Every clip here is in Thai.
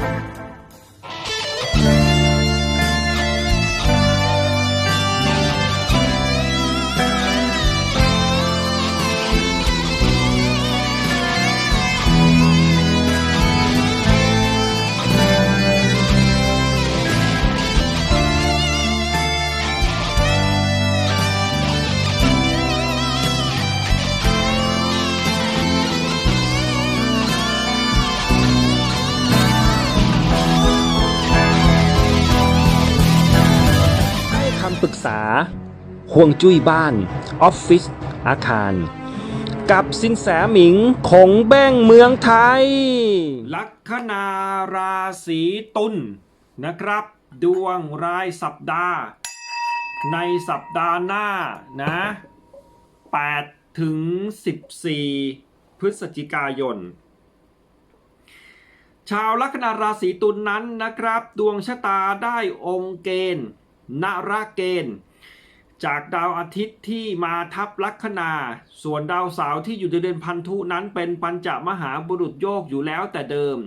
ให้ ปรึกษาห่วงจุ้ยบ้าน ออฟฟิศอาคาร กับสินแสหมิงคงแบ้งเมืองไทย ลัคนาราศีตุลนะครับ ดวงรายสัปดาห์ ในสัปดาห์หน้านะ8ถึง 14 พฤศจิกายน ชาวลัคนาราศีตุลนนั้นนะครับ ดวงชะตาได้องค์เกณฑ์ นราเกณฑ์ จากดาวอาทิตย์ที่มาทับลัคนา ส่วนดาวเสาร์ที่อยู่ในเดือนพันธุนั้นเป็นปัญจมหาบุรุษโยกอยู่แล้วแต่เดิม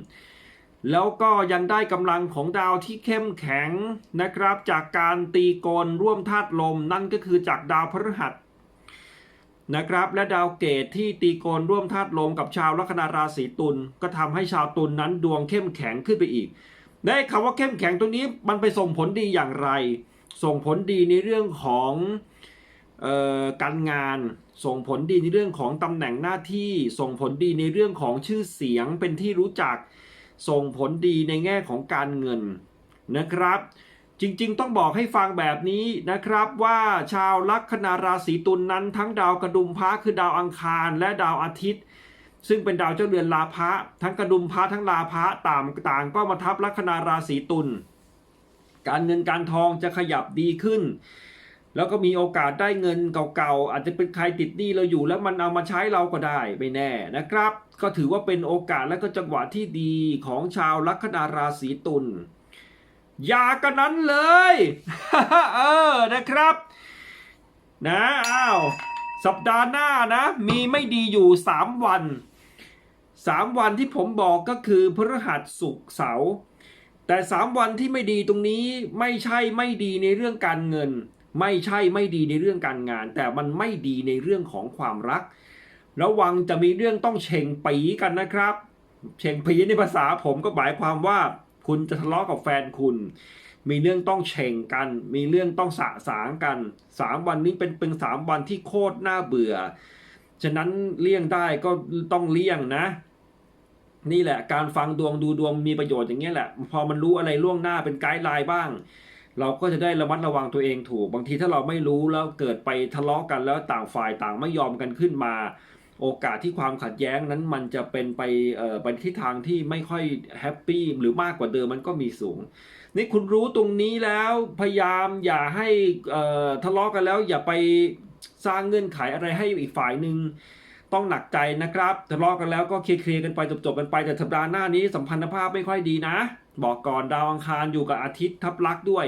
แล้วก็ยังได้กำลังของดาวที่เข้มแข็งนะครับ จากการตีกนร่วมธาตุลมนั่นก็คือจากดาวพฤหัสนะครับและดาวเกตที่ตีโกนร่วมธาตุลมกับชาวลัคนาราศีตุลก็ทำให้ชาวตุลนนั้นดวงเข้มแข็งขึ้นไปอีกได้คำว่าเข้มแข็งตรงนี้มันไปส่งผลดีอย่างไร ส่งผลดีในเรื่องของออการงาน ส่งผลดีในเรื่องของตำแหน่งหน้าที่ ส่งผลดีในเรื่องของชื่อเสียงเป็นที่รู้จัก ส่งผลดีในแง่ของการเงินนะครับ จริงๆ ต้องบอกให้ฟังแบบนี้นะครับว่าชาวลัคนาราศีตุลนนั้น ทั้งดาวกระดุมพระคือดาวอังคารและดาวอาทิตย์ซึ่งเป็นดาวเจ้าเรือนลาภะทั้งกระดุมพระทั้งลาภะต่างต่างก็มาทับลัคนาราศีตุล การเงินการทองจะขยับดีขึ้น แล้วก็มีโอกาสได้เงินเก่าๆอาจจะเป็นใครติดหนี้เราอยู่ แล้วมันเอามาใช้เราก็ได้ไม่แน่นะครับ ก็ถือว่าเป็นโอกาสและก็จังหวะที่ดีของชาวลัคนาราศีตุลอย่ากันนั้นเลยเออนะครับนะอ้าวสัปดาห์หน้านะ มีไม่ดีอยู่ 3 วัน 3 วันที่ผมบอกก็คือพฤหัสศุกร์เสาร์ แต่ 3 วันที่ไม่ดีตรงนี้ไม่ใช่ไม่ดีในเรื่องการเงิน ไม่ใช่ไม่ดีในเรื่องการงาน แต่มันไม่ดีในเรื่องของความรัก ระวังจะมีเรื่องต้องเฉ่งปีกันนะครับเฉ่งปีในภาษาผมก็หมายความว่า คุณจะทะเลาะกับแฟนคุณ มีเรื่องต้องเฉ่งกัน มีเรื่องต้องสะสางกันสามวันนี้เป็นเป็นสามวันที่โคตรน่าเบื่อ ฉะนั้นเลี่ยงได้ก็ต้องเลี่ยงนะ นี่แหละ การฟังดวงดูดวงมีประโยชน์อย่างนี้ยแหละ พอมันรู้อะไรล่วงหน้าเป็นไกด์ไลน์บ้าง เราก็จะได้ระมัดระวังตัวเองถูก บางทีถ้าเราไม่รู้แล้วเกิดไปทะเลาะกันแล้วต่างฝ่ายต่างไม่ยอมกันขึ้นมา โอกาสที่ความขัดแย้งนั้นมันจะเป็นไปเอ่อไปทิศทางที่ไม่ค่อยแฮปปี้หรือมากกว่าเดิมมันก็มีสูงนี่คุณรู้ตรงนี้แล้วพยายามอย่าให้เอ่อทะเลาะกันแล้วอย่าไปสร้างเงื่อนไขอะไรให้อีกฝ่ายหนึ่ง ต้องหนักใจนะครับทะเลาะกันแล้วก็เคลียร์กันไปจบๆกันไปแต่สัปดาห์หน้านี้สัมพันธภาพไม่ค่อยดีนะ บอกก่อนดาวอังคารอยู่กับอาทิตย์ทับลักด้วย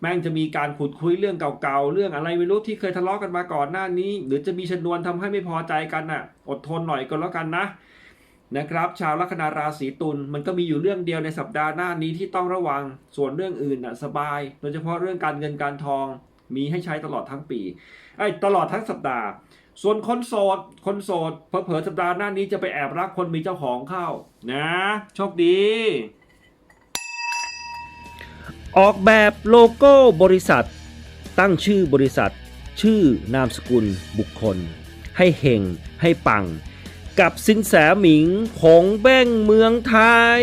แม่งจะมีการขุดคุยเรื่องเก่าๆเรื่องอะไรไม่รู้ที่เคยทะเลาะกันมาก่อนหน้านี้ หรือจะมีชนวนทำให้ไม่พอใจกันน่ะ อดทนหน่อยก็แล้วกันนะนะครับชาวลัคนาราศีตุลมันก็มีอยู่เรื่องเดียวในสัปดาห์หน้านี้ที่ต้องระวังส่วนเรื่องอื่นน่ะสบาย โดยเฉพาะเรื่องการเงินการทอง มีให้ใช้ตลอดทั้งปีไอ้ตลอดทั้งสัปดาห์ ส่วนคนโสด คนโสดเผลอๆสัปดาห์หน้านี้จะไปแอบรักคนมีเจ้าของเข้า นะ โชคดี ออกแบบโลโก้บริษัท ตั้งชื่อบริษัท ชื่อนามสกุลบุคคล ให้เฮงให้ปัง กับสินแสหมิงของแบ้งเมืองไทย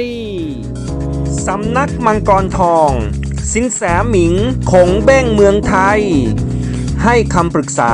สำนักมังกรทอง สินแสหมิงคงแบ้งเมืองไทย ให้คำปรึกษา